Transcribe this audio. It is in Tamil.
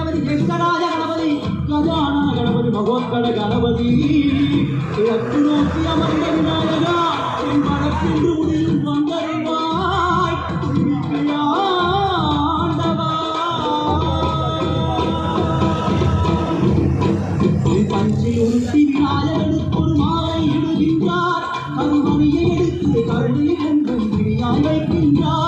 சூர்பகர்ண கணபதி ஜெஷ்டராஜ கணபதி கஜானன கணபதி மகோத்கட கணபதி. நோக்கி அமர்ந்த விநாயகா என் விநாயகனுக்கு ஒரு மாலை இடுகின்றார். கருமணியை எடுத்து கருணை என்றும் பிரியாய் வைக்கின்றார்.